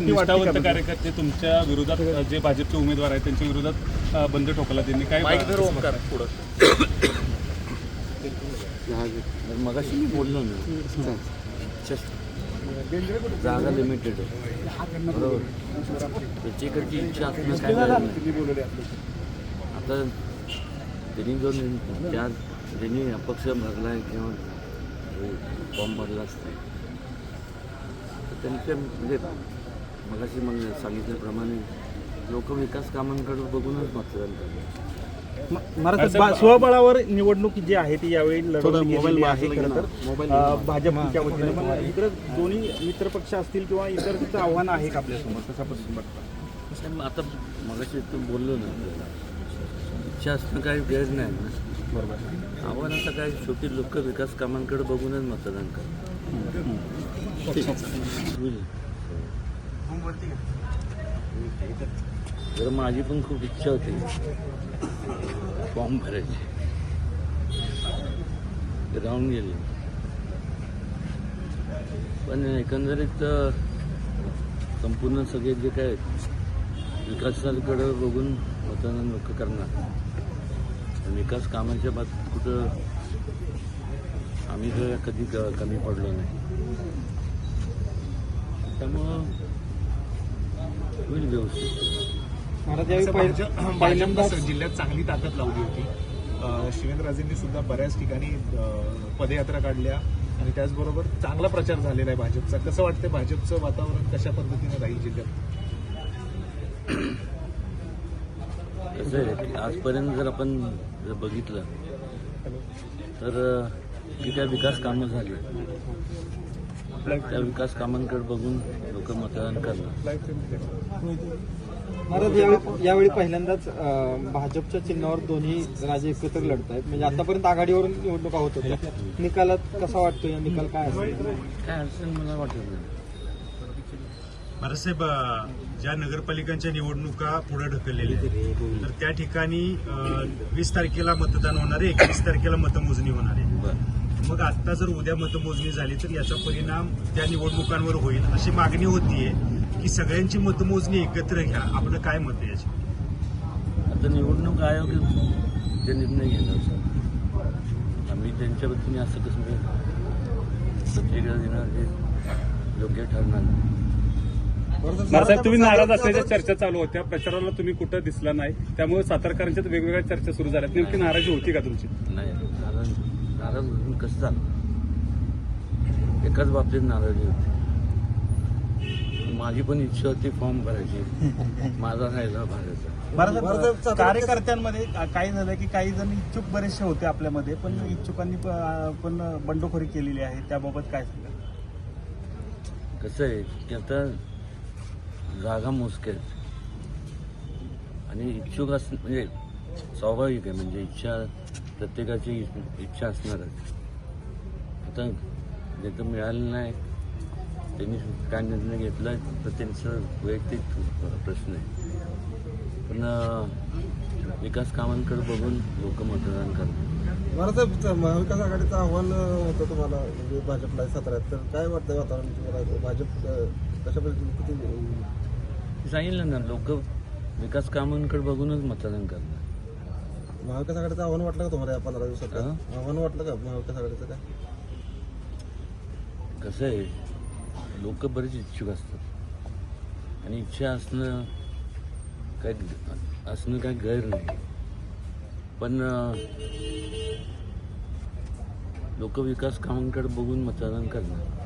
निष्ठावंत कार्यकर्ते तुमच्या विरोधात जे भाजपचे उमेदवार आहेत त्यांच्या विरोधात बंद ठोकला त्यांनी. काय मगाशी मी बोललो ना. जागा लिमिटेड बरोबर. त्याच्याकडची इच्छा असणं काय आता त्यांनी जो त्या ज्यांनी अपक्ष भरला आहे किंवा फॉर्म भरला असता. त्यांच्या म्हणजे मगाशी मग सांगितल्याप्रमाणे लोक विकास कामांकडे बघूनच मतदान करतात स्वबळावर निवडणूक जी आहे ती यावेळी लढवली गेलेली आहे खरं तर. भाजपच्या वतीने पण इकडे दोन्ही मित्र पक्ष असतील किंवा इतर आव्हान आहे का आपल्यासमोर? कशा पद्धतीने बघता? आता मगाशी तू बोललो ना इच्छा असणं काही गैर नाही ना. बरोबर. आव्हान आता काय शेवटी लोक विकास कामांकडे बघूनच मतदान करतात. तर माझी पण खूप इच्छा होती. फॉर्म भरायची. राहून गेले. पण एकंदरीत संपूर्ण सगळे जे काय विकासाकडं बघून मतदान लोक करणार. विकास कामाच्या बाबतीत कुठं आम्ही तर कधी क- कमी पडलो नाही. त्यामुळं होईल व्यवस्थित. पहिल्यांदा जिल्ह्यात चांगली ताकद लावली होती. शिवेंद्रराजेंनी सुद्धा बऱ्याच ठिकाणी पदयात्रा काढल्या आणि त्याचबरोबर चांगला प्रचार झालेला आहे भाजपचा. कसं वाटतं भाजपचं वातावरण कशा पद्धतीने राहील जिल्ह्यात? कसं आहे आजपर्यंत जर आपण जर बघितलं तर जी काय विकास कामं झाली. त्या विकास कामांकडे बघून लोक मतदान करणार. महाराज यावेळी यावेळी पहिल्यांदाच भाजपच्या चिन्हावर दोन्ही राजे एकत्र लढत आहेत. म्हणजे आतापर्यंत आघाडीवरून निवडणुका होत होत्या. निकालात कसा वाटतो या निकाल? काय असेल? काय अडचण मला वाटत नाही. अ, ज्या नगरपालिकांच्या निवडणुका पुढे ढकललेल्या आहेत तर त्या ठिकाणी वीस तारखेला मतदान होणार आहे एकवीस तारखेला मतमोजणी होणार आहे. बरं. मग आता जर उद्या मतमोजणी झाली तर याचा परिणाम त्या निवडणुकांवर होईल अशी मागणी होतीये की सगळ्यांची मतमोजणी एकत्र घ्या. आपलं काय मत आहे याची आता निवडणूक आयोग जे निर्णय घेणार सर. आम्ही त्यांच्या वतीने असं कसं प्रतिक्रिया देणार हे योग्य ठरणार नाही. महाराज तुम्ही नाराज असल्याच्या चर्चा चालू होत्या. प्रचाराला तुम्ही कुठं दिसला नाही. त्यामुळे सातारकरांच्यात वेगवेगळ्या चर्चा सुरू झाल्या नेमकी नाराजी होती का तुमची? नाही. नाराज होऊन कसं झालं? एकाच बाबतीत नाराजी होती. माझी पण इच्छा होती फॉर्म भरायची. माझा राहिला भरायचा. महाराज कार्यकर्त्यांमध्ये काय झालं की काही जण इच्छुक बरेचसे होते आपल्यामध्ये पण इच्छुकांनी पण बंडखोरी केलेली आहे. त्याबाबत काय सांगा कसं आहे की आता जागा मोजक्या आहेत. आणि इच्छुक अस म्हणजे स्वाभाविक आहे म्हणजे इच्छा प्रत्येकाची इच्छा असणारच. आता ज्याचं मिळालं नाही त्यांनी काय निर्णय घेतला तर त्यांचं वैयक्तिक प्रश्न आहे. पण विकास कामांकडे बघून लोक मतदान करतात. महाराष्ट्र महाविकास आघाडीचं आव्हान होतं तुम्हाला म्हणजे भाजपला सतरात तर काय वाटतं वातावरण तुम्हाला? भाजप कशा पद्धतीने किती सांगितलं ना लोक विकास कामांकडे बघूनच मतदान करतात. महाविकास आघाडीचं आव्हान वाटलं का तुम्हाला या पंधरा दिवसात? आव्हान वाटलं का महाविकास आघाडीचं काय? कसं आहे लोक बरेच इच्छुक असतात. आणि इच्छा असणं काय असणं काय गैर नाही. पण लोक विकास कामांकडे बघून मतदान करणार.